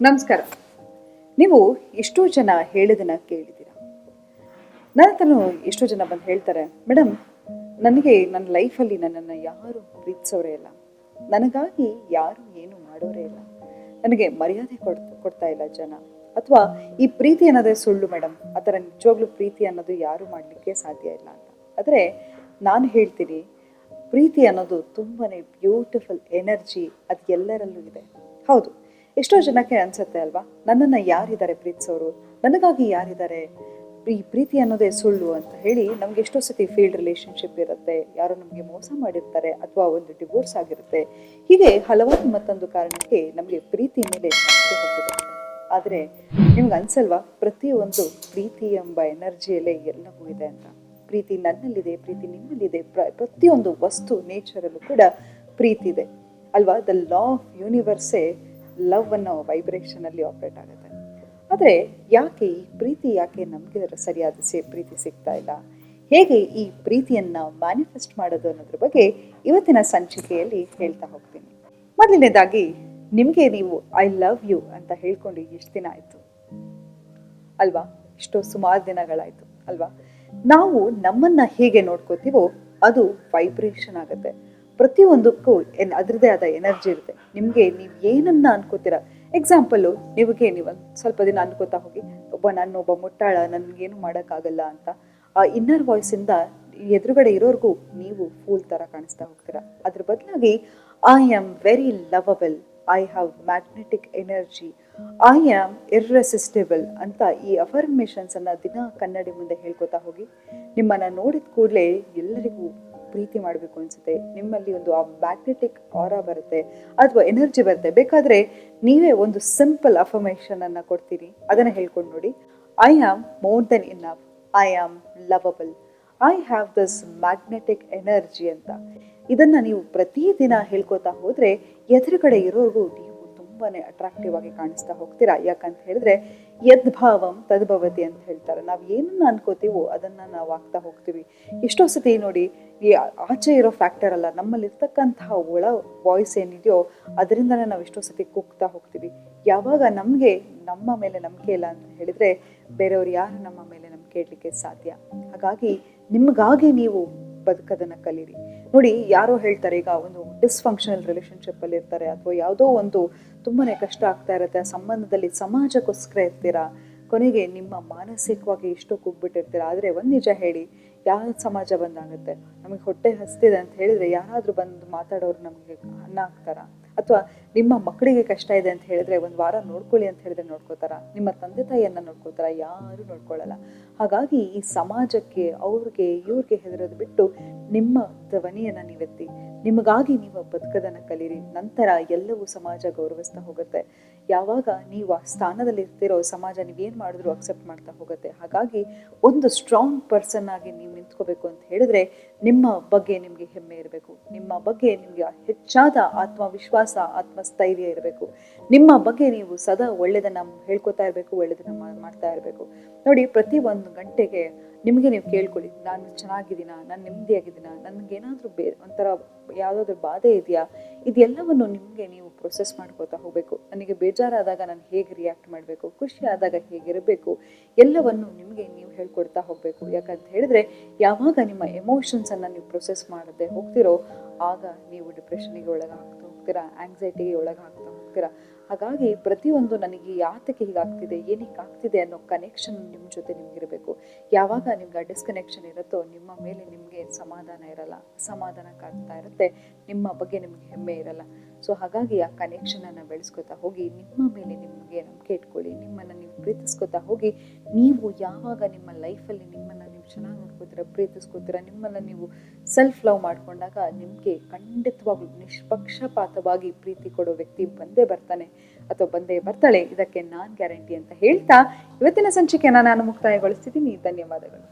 ನಮಸ್ಕಾರ. ನೀವು ಎಷ್ಟೋ ಜನ ಹೇಳಿದನ್ನ ಕೇಳಿದ್ದೀರಾ? ನನ್ನ ಹತ್ರನೂ ಎಷ್ಟೋ ಜನ ಬಂದು ಹೇಳ್ತಾರೆ ಮೇಡಮ್ ನನಗೆ ನನ್ನ ಲೈಫಲ್ಲಿ ನನ್ನನ್ನು ಯಾರು ಪ್ರೀತಿಸೋರೇ ಇಲ್ಲ. ನನಗಾಗಿ ಯಾರು ಏನು ಮಾಡೋರೇ ಇಲ್ಲ. ನನಗೆ ಮರ್ಯಾದೆ ಕೊಡ್, ಕೊಡ್ತಾ ಇಲ್ಲ ಜನ. ಅಥವಾ ಈ ಪ್ರೀತಿ ಅನ್ನೋದೇ ಸುಳ್ಳು ಮೇಡಮ್ ಆ ಥರ ನಿಜವಾಗ್ಲೂ ಪ್ರೀತಿ ಅನ್ನೋದು ಯಾರು ಮಾಡಲಿಕ್ಕೆ ಸಾಧ್ಯ ಇಲ್ಲ ಅಂತ. ಆದರೆ ನಾನು ಹೇಳ್ತೀನಿ, ಪ್ರೀತಿ ಅನ್ನೋದು ತುಂಬಾ ಬ್ಯೂಟಿಫುಲ್ ಎನರ್ಜಿ ಅದು ಎಲ್ಲರಲ್ಲೂ ಇದೆ. ಹೌದು. ಎಷ್ಟೋ ಜನಕ್ಕೆ ಅನ್ಸುತ್ತೆ ಅಲ್ವಾ? ನನ್ನನ್ನು ಯಾರಿದ್ದಾರೆ ಪ್ರೀತಿಸೋರು? ನನಗಾಗಿ ಯಾರಿದ್ದಾರೆ? ಈ ಪ್ರೀತಿ ಅನ್ನೋದೇ ಸುಳ್ಳು ಅಂತ ಹೇಳಿ ನಮ್ಗೆ ಎಷ್ಟೋ ಸತಿ ಫೀಲ್ಡ್ ರಿಲೇಶನ್ಶಿಪ್ ಇರುತ್ತೆ. ಯಾರೋ ನಮಗೆ ಮೋಸ ಮಾಡಿರ್ತಾರೆ ಅಥವಾ ಒಂದು ಡಿವೋರ್ಸ್ ಆಗಿರುತ್ತೆ. ಹೀಗೆ ಹಲವಾರು ಮತ್ತೊಂದು ಕಾರಣಕ್ಕೆ ನಮಗೆ ಪ್ರೀತಿ ಮೇಲೆ ಹೋಗಿರುತ್ತೆ ಆದರೆ ನಿಮ್ಗೆ ಅನ್ಸಲ್ವಾ? ಪ್ರತಿಯೊಂದು ಪ್ರೀತಿ ಎಂಬ ಎನರ್ಜಿಯಲ್ಲೇ ಎಲ್ಲವೂ ಇದೆ ಅಂತ. ಪ್ರೀತಿ ನನ್ನಲ್ಲಿದೆ, ಪ್ರೀತಿ ನಿಮ್ಮಲ್ಲಿದೆ, ಪ್ರ, ಪ್ರತಿಯೊಂದು ವಸ್ತು ನೇಚರಲ್ಲೂ ಕೂಡ ಪ್ರೀತಿ ಇದೆ. ಅಲ್ವಾ? ದ ಲಾ ಆಫ್ ಯೂನಿವರ್ಸೇ ಲವ್ ಅನ್ನೋ ವೈಬ್ರೇಷನಲ್ಲಿ ಆಪ್ರೇಟ್ ಆಗುತ್ತೆ. ಆದರೆ ಯಾಕೆ ಈ ಪ್ರೀತಿ ಯಾಕೆ ನಮಗೆ ಸರಿಯಾದ ಸೇ, ಪ್ರೀತಿ ಸಿಗ್ತಾ ಇಲ್ಲ? ಹೇಗೆ ಈ ಪ್ರೀತಿಯನ್ನು ಮ್ಯಾನಿಫೆಸ್ಟ್ ಮಾಡೋದು ಅನ್ನೋದ್ರ ಬಗ್ಗೆ ಇವತ್ತಿನ ಸಂಚಿಕೆಯಲ್ಲಿ ಹೇಳ್ತಾ ಹೋಗ್ತೀನಿ. ಮೊದಲನೇದಾಗಿ, ನಿಮಗೆ ನೀವು ಐ ಲವ್ ಯು ಅಂತ ಹೇಳ್ಕೊಂಡು ಎಷ್ಟು ದಿನ ಆಯಿತು? ಅಲ್ವಾ? ಇಷ್ಟೋ ಸುಮಾರು ದಿನಗಳಾಯಿತು, ಅಲ್ವಾ? ನಾವು ನಮ್ಮನ್ನ ಹೇಗೆ ನೋಡ್ಕೋತೀವೋ ಅದು ವೈಬ್ರೇಷನ್ ಆಗುತ್ತೆ. ಪ್ರತಿಯೊಂದಕ್ಕೂ ಎನ್ ಅದರದೇ ಆದ ಎನರ್ಜಿ ಇರುತ್ತೆ. ನಿಮಗೆ ನೀವು ಏನನ್ನ ಅನ್ಕೋತೀರ ಎಕ್ಸಾಂಪಲು ನಿಮಗೆ ನೀವು ಸ್ವಲ್ಪ ದಿನ ಅನ್ಕೋತಾ ಹೋಗಿ, ಒಬ್ಬ ನಾನು ಒಬ್ಬ ಮುಟ್ಟಾಳ, ನನಗೇನು ಮಾಡೋಕ್ಕಾಗಲ್ಲ ಅಂತ, ಆ ಇನ್ನರ್ ವಾಯ್ಸಿಂದ ಎದುರುಗಡೆ ಇರೋರಿಗೂ ನೀವು ಫೂಲ್ ಥರ ಕಾಣಿಸ್ತಾ ಹೋಗ್ತೀರಾ. ಅದ್ರ ಬದಲಾಗಿ I am very lovable I have magnetic energy I am irresistible ಅಂತ ಈ ಅಫರ್ಮೇಷನ್ಸ್ ಅನ್ನ ದಿನ ಕನ್ನಡಿ ಮುಂದೆ ಹೇಳ್ಕೊತಾ ಹೋಗಿ, ನಿಮ್ಮನ್ನ ನೋಡಿದ ಕೂಡಲೇ ಎಲ್ಲರಿಗೂ ಪ್ರೀತಿ ಮಾಡಬೇಕು ಅನ್ಸುತ್ತೆ. ನಿಮ್ಮಲ್ಲಿ ಒಂದು ಆ ಮ್ಯಾಗ್ನೆಟಿಕ್ ಆರ ಬರುತ್ತೆ, ಅಥವಾ ಎನರ್ಜಿ ಬರುತ್ತೆ. ಬೇಕಾದ್ರೆ ನೀವೇ ಒಂದು ಸಿಂಪಲ್ ಅಫರ್ಮೇಷನ್ ಅನ್ನ ಕೊಡ್ತೀರಿ. ಅದನ್ನ ಹೇಳ್ಕೊಂಡು ನೋಡಿ. I am more than in I am lovable I have this magnetic energy ಅಂತ. ಇದನ್ನ ನೀವು ಪ್ರತಿದಿನ ಹೇಳ್ಕೊತಾ ಹೋದ್ರೆ ಎದುರುಗಡೆ ಇರೋರ್ಗೂ ನೀವು ತುಂಬಾನೇ ಅಟ್ರಾಕ್ಟಿವ್ ಆಗಿ ಕಾಣಿಸ್ತಾ ಹೋಗ್ತೀರಾ? ಯಾಕಂತ ಹೇಳಿದ್ರೆ, ಯದ್ಭಾವಂ ತದ್ಭವತಿ ಅಂತ ಹೇಳ್ತಾರೆ. ನಾವು ಏನನ್ನ ಅನ್ಕೋತೀವೋ ಅದನ್ನ ನಾವು ಆಗ್ತಾ ಹೋಗ್ತೀವಿ. ಎಷ್ಟೋ ಸತಿ ನೋಡಿ, ಈ ಆಚೆ ಇರೋ ಫ್ಯಾಕ್ಟರ್ ಅಲ್ಲ ನಮ್ಮಲ್ಲಿ ಇರ್ತಕ್ಕಂತಹ ಒಳ ವಾಯ್ಸ್ ಏನಿದೆಯೋ ಅದರಿಂದನೇ ನಾವು ಎಷ್ಟೋ ಸತಿ ಕುಗ್ತಾ ಹೋಗ್ತೀವಿ. ಯಾವಾಗ ನಮಗೆ ನಮ್ಮ ಮೇಲೆ ನಂಬಿಕೆ ಇಲ್ಲ ಅಂತ ಹೇಳಿದ್ರೆ, ಬೇರೆಯವ್ರು ಯಾರು ನಮ್ಮ ಮೇಲೆ ನಂಬಿಕೆ ಇಡ್ಲಿಕ್ಕೆ ಸಾಧ್ಯ? ಹಾಗಾಗಿ ನಿಮಗಾಗಿ ನೀವು ಬದುಕದನ್ನು ಕಲೀರಿ. ನೋಡಿ, ಯಾರೋ ಹೇಳ್ತಾರೆ, ಈಗ ಒಂದು ಡಿಸ್ಫಂಕ್ಷನಲ್ ರಿಲೇಶನ್ಶಿಪ್ ಅಲ್ಲಿ ಇರ್ತಾರೆ, ಅಥವಾ ಯಾವುದೋ ಒಂದು ತುಂಬಾನೇ ಕಷ್ಟ ಆಗ್ತಾ ಇರುತ್ತೆ, ಆ ಸಂಬಂಧದಲ್ಲಿ ಸಮಾಜಕ್ಕೋಸ್ಕರ ಇರ್ತೀರಾ? ಕೊನೆಗೆ ನಿಮ್ಮ ಮಾನಸಿಕವಾಗಿ ಇಷ್ಟು ಕುಗ್ಬಿಟ್ಟಿರ್ತೀರಾ? ಆದರೆ ಒಂದು ನಿಜ ಹೇಳಿ ಯಾವ ಸಮಾಜ ಬಂದಾಗುತ್ತೆ? ನಮಗೆ ಹೊಟ್ಟೆ ಹಸ್ತಿದೆ ಅಂತ ಹೇಳಿದ್ರೆ ಯಾರಾದರೂ ಬಂದು ಮಾತಾಡೋರು ನಮಗೆ ಅನ್ನ ಹಾಕ್ತಾರಾ? ಅಥವಾ ನಿಮ್ಮ ಮಕ್ಕಳಿಗೆ ಕಷ್ಟ ಇದೆ ಅಂತ ಹೇಳಿದ್ರೆ ಒಂದು ವಾರ ನೋಡ್ಕೊಳ್ಳಿ ಅಂತ ಹೇಳಿದ್ರೆ ನೋಡ್ಕೋತಾರ? ನಿಮ್ಮ ತಂದೆ ತಾಯಿಯನ್ನ ನೋಡ್ಕೋತಾರ? ಯಾರು ನೋಡ್ಕೊಳ್ಳಲ್ಲ ಹಾಗಾಗಿ ಈ ಸಮಾಜಕ್ಕೆ, ಅವ್ರಿಗೆ, ಇವ್ರಿಗೆ ಹೆದರೋದು ಬಿಟ್ಟು ನಿಮ್ಮ ಧ್ವನಿಯನ್ನ ನೀವೆತ್ತಿ ನಿಮಗಾಗಿ ನೀವು ಬದುಕದನ್ನ ಕಲೀರಿ. ನಂತರ ಎಲ್ಲವೂ ಸಮಾಜ ಗೌರವಿಸ್ತಾ ಹೋಗುತ್ತೆ. ಯಾವಾಗ ನೀವು ಆ ಸ್ಥಾನದಲ್ಲಿ ಇರ್ತಿರೋ ಸಮಾಜ ನೀವೇನು ಮಾಡಿದ್ರು ಅಕ್ಸೆಪ್ಟ್ ಮಾಡ್ತಾ ಹೋಗುತ್ತೆ. ಹಾಗಾಗಿ ಒಂದು ಸ್ಟ್ರಾಂಗ್ ಪರ್ಸನ್ ಆಗಿ ನೀವು ನಿಂತ್ಕೋಬೇಕು ಅಂತ ಹೇಳಿದ್ರೆ ನಿಮ್ಮ ಬಗ್ಗೆ ನಿಮಗೆ ಹೆಮ್ಮೆ ಇರಬೇಕು. ನಿಮ್ಮ ಬಗ್ಗೆ ನಿಮಗೆ ಹೆಚ್ಚಾದ ಆತ್ಮವಿಶ್ವಾಸ, ಆತ್ಮಸ್ಥೈರ್ಯ ಇರಬೇಕು. ನಿಮ್ಮ ಬಗ್ಗೆ ನೀವು ಸದಾ ಒಳ್ಳೆಯದನ್ನ ಹೇಳ್ಕೊತಾ ಇರಬೇಕು ಒಳ್ಳೆಯದನ್ನ ಮಾಡ್ತಾ ಇರಬೇಕು. ನೋಡಿ ಪ್ರತಿ ಒಂದು ಗಂಟೆಗೆ ನಿಮಗೆ ನೀವು ಕೇಳ್ಕೊಳ್ಳಿ, ನಾನು ಚೆನ್ನಾಗಿದ್ದೀನಾ, ನಾನು ನೆಮ್ಮದಿಯಾಗಿದ್ದೀನಾ, ನನಗೇನಾದರೂ ಬೇ, ಒಂಥರ ಯಾವುದಾದ್ರೂ ಬಾಧೆ ಇದೆಯಾ? ಇದೆಲ್ಲವನ್ನು ನಿಮಗೆ ನೀವು ಪ್ರೊಸೆಸ್ ಮಾಡ್ಕೋತಾ ಹೋಗಬೇಕು. ನನಗೆ ಬೇಜಾರಾದಾಗ ನಾನು ಹೇಗೆ ರಿಯಾಕ್ಟ್ ಮಾಡಬೇಕು, ಖುಷಿ ಆದಾಗ ಹೇಗಿರಬೇಕು ಎಲ್ಲವನ್ನು ನಿಮಗೆ ನೀವು ಹೇಳ್ಕೊಡ್ತಾ ಹೋಗಬೇಕು. ಯಾಕಂತ ಹೇಳಿದ್ರೆ, ಯಾವಾಗ ನಿಮ್ಮ ಎಮೋಷನ್ಸನ್ನು ನೀವು ಪ್ರೊಸೆಸ್ ಮಾಡದೆ ಹೋಗ್ತಿರೋ, ಆಗ ನೀವು ಡಿಪ್ರೆಷನ್ಗೆ ಒಳಗಾಗ್ತಾ ಹೋಗ್ತೀರಾ ಆಂಗ್ಸೈಟಿಗೆ ಒಳಗಾಗ್ತಾ ಹೋಗ್ತೀರಾ ಹಾಗಾಗಿ ಪ್ರತಿಯೊಂದು ನನಗೆ ಯಾತಕ್ಕೆ ಹೀಗಾಗ್ತಿದೆ ಏನಕ್ಕೆ ಆಗ್ತಿದೆ ಅನ್ನೋ ಕನೆಕ್ಷನ್ ನಿಮ್ಮ ಜೊತೆ ನಿಮ್ಗಿರಬೇಕು ಯಾವಾಗ ನಿಮ್ಗೆ ಡಿಸ್ಕನೆಕ್ಷನ್ ಇರುತ್ತೋ ನಿಮ್ಮ ಮೇಲೆ ನಿಮಗೆ ಸಮಾಧಾನ ಇರಲ್ಲ ಸಮಾಧಾನ ಕಾಣ್ತಾ ಇರುತ್ತೆ, ನಿಮ್ಮ ಬಗ್ಗೆ ನಿಮಗೆ ಹೆಮ್ಮೆ ಇರಲ್ಲ. ಸೊ ಹಾಗಾಗಿ ಆ ಕನೆಕ್ಷನನ್ನು ಬೆಳೆಸ್ಕೊತಾ ಹೋಗಿ, ನಿಮ್ಮ ಮೇಲೆ ನಿಮಗೆ ನಂಬಿಕೆ ಇಟ್ಕೊಳ್ಳಿ, ನಿಮ್ಮನ್ನು ನೀವು ಪ್ರೀತಿಸ್ಕೊತಾ ಹೋಗಿ, ನೀವು ಯಾವಾಗ ನಿಮ್ಮ ಲೈಫಲ್ಲಿ ನಿಮ್ಮನ್ನು ನೀವು ಚೆನ್ನಾಗಿ ನೋಡ್ಕೋತೀರ, ಪ್ರೀತಿಸ್ಕೋತೀರ, ನಿಮ್ಮನ್ನು ನೀವು ಸೆಲ್ಫ್ ಲವ್ ಮಾಡ್ಕೊಂಡಾಗ ನಿಮಗೆ ಖಂಡಿತವಾಗ್ಲೂ ನಿಷ್ಪಕ್ಷಪಾತವಾಗಿ ಪ್ರೀತಿ ಕೊಡೋ ವ್ಯಕ್ತಿ ಬಂದೇ ಬರ್ತಾನೆ ಅಥವಾ ಬಂದೇ ಬರ್ತಾಳೆ. ಇದಕ್ಕೆ ನಾನ್ ಗ್ಯಾರಂಟಿ ಅಂತ ಹೇಳ್ತಾ, ಇವತ್ತಿನ ಸಂಚಿಕೆಯನ್ನು ನಾನು ಮುಕ್ತಾಯಗೊಳಿಸ್ತಿದ್ದೀನಿ. ಧನ್ಯವಾದಗಳು.